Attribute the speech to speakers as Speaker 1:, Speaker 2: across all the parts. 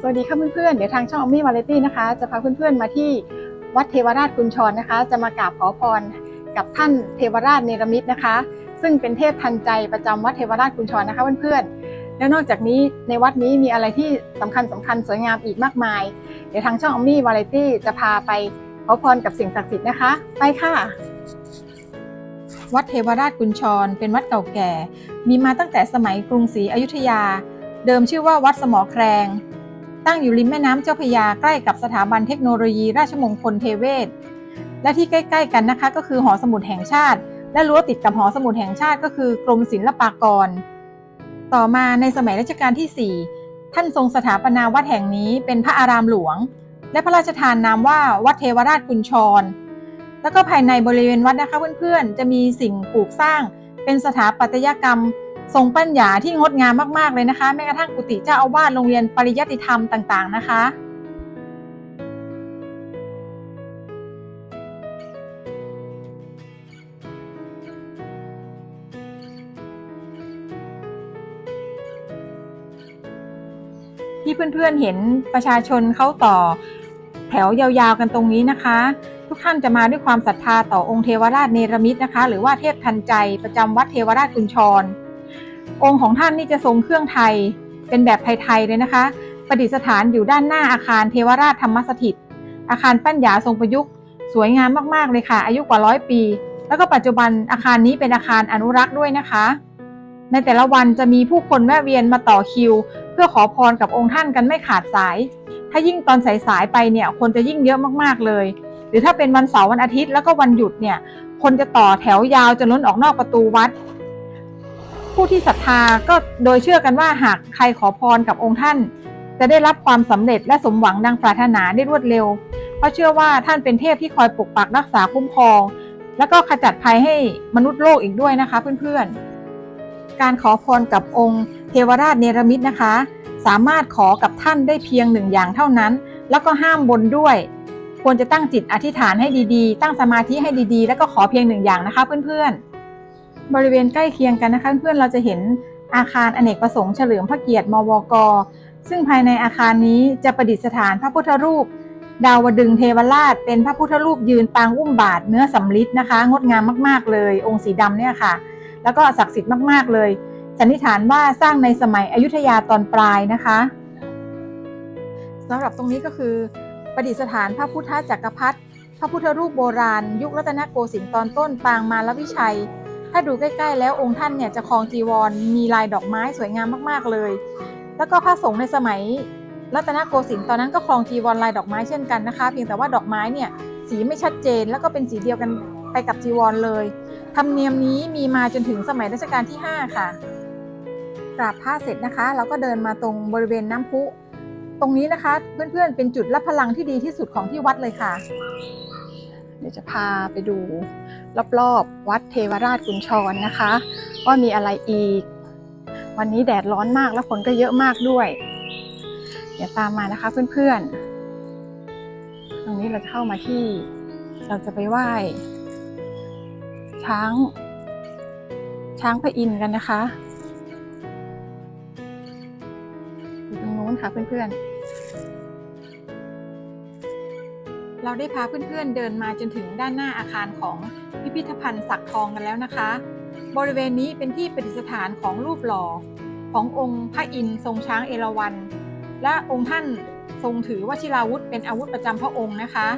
Speaker 1: สวัสดีค่ะเพื่อนๆ เดี๋ยวทางช่องอมมี่วาเลตี้นะคะ จะพาเพื่อนๆ มาที่วัดเทวราชกุญชรนะคะ จะมากราบขอพรกับท่านเทวราชเนรมิตนะคะ ซึ่งเป็นเทพทันใจประจำวัดเทวราชกุญชรนะคะเพื่อนๆ แล้วนอกจากนี้ในวัดนี้มีอะไรที่สำคัญสำคัญสวยงามอีกมากมาย เดี๋ยวทางช่องอมมี่วาเลตี้จะพาไปขอพรกับสิ่งศักดิ์สิทธิ์นะคะ ไปค่ะ วัดเทวราชกุญชร เป็นวัดเก่าแก่ มีมาตั้งแต่สมัยกรุงศรีอยุธยา เดิมชื่อว่าวัดสมอแครง ตั้งอยู่ริมแม่น้ำเจ้าพยาใกล้กับสถาบันเทคโนโลยีราชมงคลเทเวศ และที่ใกล้ ๆ กันนะคะ ก็คือหอสมุดแห่งชาติ และรั้วติดกับหอสมุดแห่งชาติก็คือกรมศิลปากร ต่อมาในสมัยรัชกาลที่ 4 ท่านทรงสถาปนาวัดแห่งนี้เป็นพระอารามหลวง และพระราชทานนามว่าวัดเทวราชกุญชร แล้วก็ภายในบริเวณวัดนะคะเพื่อนๆ จะมีสิ่งปลูกสร้างเป็นสถาปัตยกรรม ทรงปัญญาที่งดงามมากๆเลยนะคะ แม้กระทั่งกุฏิเจ้าอาวาสโรงเรียนปริยัติธรรมต่างๆนะคะที่เพื่อนๆเห็นประชาชนเข้าต่อแถวยาวๆกันตรงนี้นะคะ ทุกท่านจะมาด้วยความศรัทธาต่อองค์เทวราชเนรมิตนะคะ หรือว่าเทพทันใจประจำวัดเทวราชกุญชร องค์ของท่านนี่จะทรงเครื่องไทยเป็นแบบไทยๆเลยนะคะ ประดิษฐานอยู่ด้านหน้าอาคารเทวราชธรรมสถิต อาคารปั้นหยาทรงประยุกต์ สวยงามมากๆเลยค่ะ อายุกว่าร้อยปี แล้วก็ปัจจุบันอาคารนี้เป็นอาคารอนุรักษ์ด้วยนะคะ ในแต่ละวันจะมีผู้คนแวะเวียนมาต่อคิว เพื่อขอพรกับองค์ท่านกันไม่ขาดสาย ถ้ายิ่งตอนสายๆไปเนี่ยคนจะยิ่งเยอะมากๆเลย หรือถ้าเป็นวันเสาร์วันอาทิตย์แล้วก็วันหยุดเนี่ยคนจะต่อแถวยาวจนล้นออกนอกประตูวัด ผู้ที่ศรัทธาก็โดยเชื่อกันว่าหากใครขอพรกับองค์ท่าน จะได้รับความสำเร็จและสมหวังดังปรารถนาได้รวดเร็ว เพราะเชื่อว่าท่านเป็นเทพที่คอยปกปักรักษาคุ้มครอง แล้วก็ขจัดภัยให้มนุษย์โลกอีกด้วยนะคะเพื่อนๆ การขอพรกับองค์เทวราชเนรมิตนะคะ สามารถขอกับท่านได้เพียงหนึ่งอย่างเท่านั้น แล้วก็ห้ามบนด้วย ควรจะตั้งจิตอธิษฐานให้ดีๆ ตั้งสมาธิให้ดีๆ แล้วก็ขอเพียงหนึ่งอย่างนะคะเพื่อนๆ บริเวณใกล้เคียงกันนะคะ เพื่อนเราจะเห็นอาคารอเนกประสงค์เฉลิมพระเกียรติมวก ซึ่งภายในอาคารนี้จะประดิษฐานพระพุทธรูป ดาวดึงเทวราช เป็นพระพุทธรูปยืนปางอุ้มบาทเนื้อสำริดนะคะ งดงามมากๆเลย องค์สีดำเนี่ยค่ะ แล้วก็ศักดิ์สิทธิ์มากๆเลยสันนิษฐานว่าสร้างในสมัยอยุธยาตอนปลายนะคะสำหรับตรงนี้ก็คือประดิษฐานพระพุทธจักรพรรดิพระพุทธรูปโบราณ ยุครัตนโกสินทร์ตอนต้นปางมาลวิชัย ถ้าดูใกล้ๆ แล้วองค์ท่านเนี่ยจะครองจีวรมีลายดอกไม้สวยงามมากๆเลย แล้วก็พระสงฆ์ในสมัยรัตนโกสินทร์ตอนนั้นก็ครองจีวรลายดอกไม้เช่นกันนะคะ เพียงแต่ว่าดอกไม้เนี่ยสีไม่ชัดเจน แล้วก็เป็นสีเดียวกันไปกับจีวรเลยธรรมเนียมนี้มีมาจนถึงสมัยรัชกาลที่ 5 ค่ะกราบพระเสร็จนะคะ เราก็เดินมาตรงบริเวณน้ำพุ ตรงนี้นะคะ เพื่อนๆ เป็นจุดรับพลังที่ดีที่สุดของที่วัดเลยค่ะ เดี๋ยวจะพาไปดู รอบๆ วัดเทวราชกุญชรนะคะ ว่ามีอะไรอีก วันนี้แดดร้อนมากแล้วฝนก็เยอะมากด้วย เดี๋ยวตามมานะคะเพื่อนๆ ตรงนี้เราจะเข้ามาที่ เราจะไปไหว้ช้าง ช้างพระอินทร์กันนะคะอยู่ตรงนู้นค่ะเพื่อนๆ เราได้พาเพื่อนๆเดินมาจนถึงด้านหน้าอาคารของพิพิธภัณฑ์สักทองกันแล้วนะคะ บริเวณนี้เป็นที่ประดิษฐานของรูปหล่อขององค์พระอินทร์ทรงช้างเอราวัณและองค์ท่านทรงถือวชิราวุธเป็นอาวุธประจำพระองค์นะคะ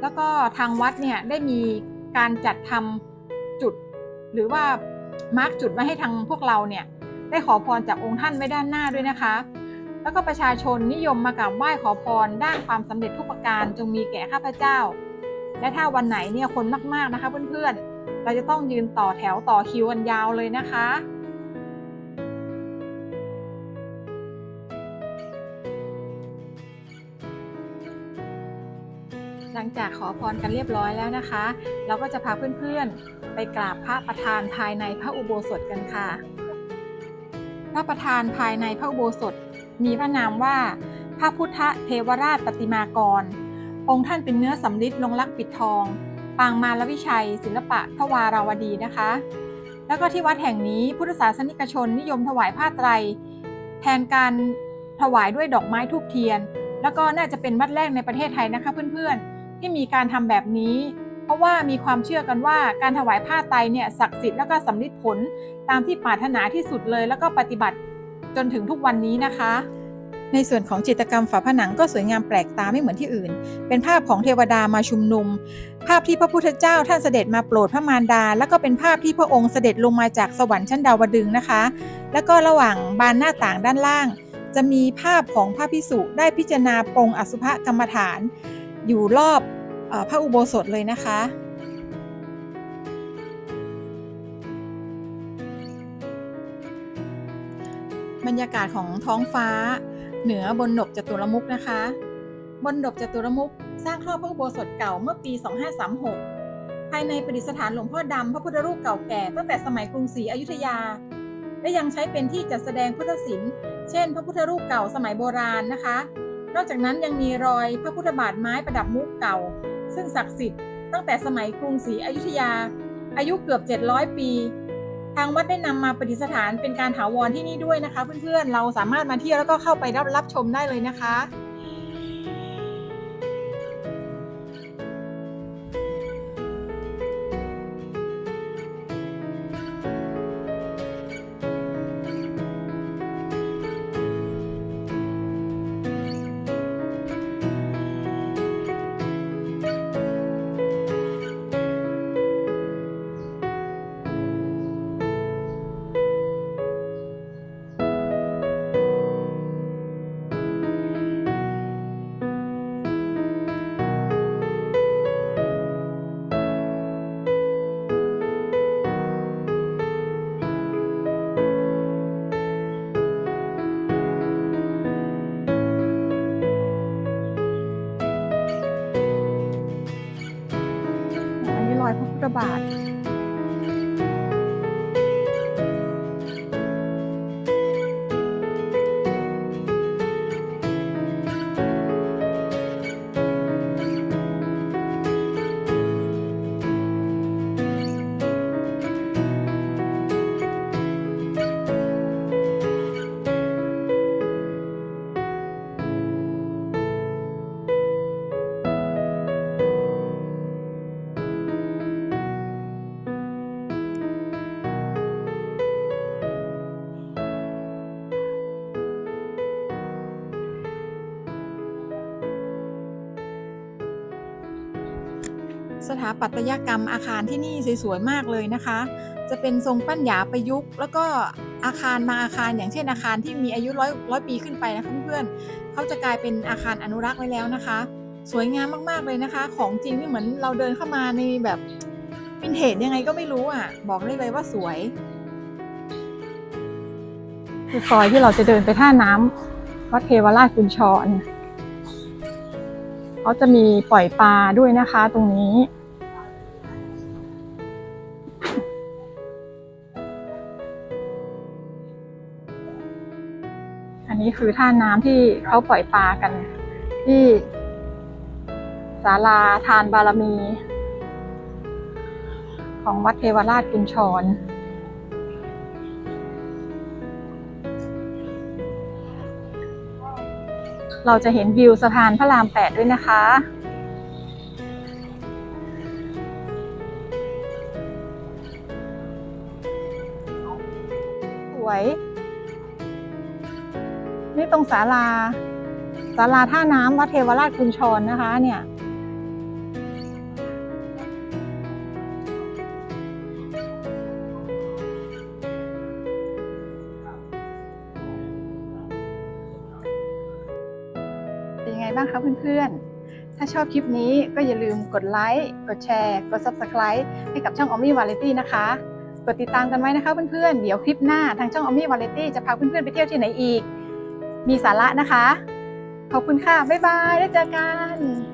Speaker 1: แล้วก็ทางวัดเนี่ยได้มีการจัดทำจุด หรือว่ามาร์กจุดไว้ให้ทางพวกเราเนี่ยได้ขอพรจากองค์ท่านไว้ด้านหน้าด้วยนะคะ แล้วก็ประชาชนนิยมมากราบไหว้ขอพรด้านความสำเร็จทุกประการจงมีแก่ข้าพเจ้า และถ้าวันไหนเนี่ยคนมากๆนะคะเพื่อนๆ เราจะต้องยืนต่อแถวต่อคิวกันยาวเลยนะคะหลังจากขอพรกันเรียบร้อยแล้วนะคะ เราก็จะพาเพื่อนๆ ไปกราบพระประธานภายในพระอุโบสถกันค่ะ พระประธานภายในพระอุโบสถ มีพระนามว่าพระพุทธเทวราชปฏิมากร องค์ท่านเป็นเนื้อสำริดลงลักปิดทอง ปางมาลวิชัย ศิลปะทวาราวดีนะคะ แล้วก็ที่วัดแห่งนี้พุทธศาสนิกชนนิยมถวายผ้าไตร แทนการถวายด้วยดอกไม้ทูบเทียน แล้วก็น่าจะเป็นวัดแรกในประเทศไทยนะคะเพื่อนๆ ที่มีการทำแบบนี้ เพราะว่ามีความเชื่อกันว่าการถวายผ้าไตรเนี่ยศักดิ์สิทธิ์แล้วก็สำลิดผลตามที่ปรารถนาที่สุดเลย แล้วก็ปฏิบัติ จนถึงทุกวันนี้นะคะ ในส่วนของจิตรกรรมฝาผนังก็สวยงามแปลกตาไม่เหมือนที่อื่น เป็นภาพของเทวดามาชุมนุม ภาพที่พระพุทธเจ้าท่านเสด็จมาโปรดพระมารดา แล้วก็เป็นภาพที่พระองค์เสด็จลงมาจากสวรรค์ชั้นดาวดึงนะคะ แล้วก็ระหว่างบานหน้าต่างด้านล่าง จะมีภาพของพระพิสุได้พิจารณาปรงอสุภกรรมฐาน อยู่รอบอพระอุโบสถเลยนะคะ บรรยากาศของท้องฟ้า เหนือบนหนบจตุรมุกนะคะ บนดบจตุรมุกสร้างครอบพระอุโบสถเก่าเมื่อปี 2536 ภายในประดิษฐานหลวงพ่อดำพระพุทธรูปเก่าแก่ตั้งแต่สมัยกรุงศรีอยุธยา และยังใช้เป็นที่จัดแสดงพุทธศิลป์ เช่น พระพุทธรูปเก่าสมัยโบราณนะคะ นอกจากนั้นยังมีรอยพระพุทธบาทไม้ประดับมุกเก่า ซึ่งศักดิ์สิทธิ์ตั้งแต่สมัยกรุงศรีอยุธยา อายุเกือบ 700 ปี ทางวัดได้นำมาประดิษฐานเป็นการถาวรที่นี่ด้วยนะคะ เพื่อนๆ เราสามารถมาเที่ยวแล้วก็เข้าไปรับรับชมได้เลยนะคะ พระพุทธบาท สถาปัตยกรรมอาคารที่นี่สวยๆมากเลยนะคะ จะเป็นทรงปั้นหยาประยุกต์ แล้วก็อาคารบาอาคารอย่างเช่นอาคารที่มีอายุร้อยร้อยปีขึ้นไปนะคะเพื่อนๆเขาจะกลายเป็นอาคารอนุรักษ์ไว้แล้วนะคะ สวยงามมากๆเลยนะคะ ของจริงนี่เหมือนเราเดินเข้ามาในแบบวินเทจยังไงก็ไม่รู้อะ บอกได้เลยว่าสวยคือซอยที่เราจะเดินไปท่าน้ำวัดเทวราชกุญชร เขาจะมีปล่อยปลาด้วยนะคะตรงนี้ อันนี้คือท่าน้ำที่เขาปล่อยปลากัน ที่ศาลาทานบารมี ของวัดเทวราชกุญชร เราจะเห็นวิวสะพานพระรามแปดด้วยนะคะ สวย นี่ตรงศาลาศาลาท่าน้ำวัดเทวราชกุญชรนะคะเนี่ย เพื่อนๆ ถ้าชอบคลิปนี้ก็อย่าลืมกดไลค์กดแชร์กด Subscribe ให้กับช่อง o m m y Variety นะคะ กดติดตามกันไว้นะคะเพื่อนๆ เดี๋ยวคลิปหน้าทางช่อง o m m y Variety จะพาเพื่อนๆไปเที่ยวที่ไหนอีก มีสาระนะคะ ขอบคุณค่ะ บ๊ายบาย แล้วเจอกัน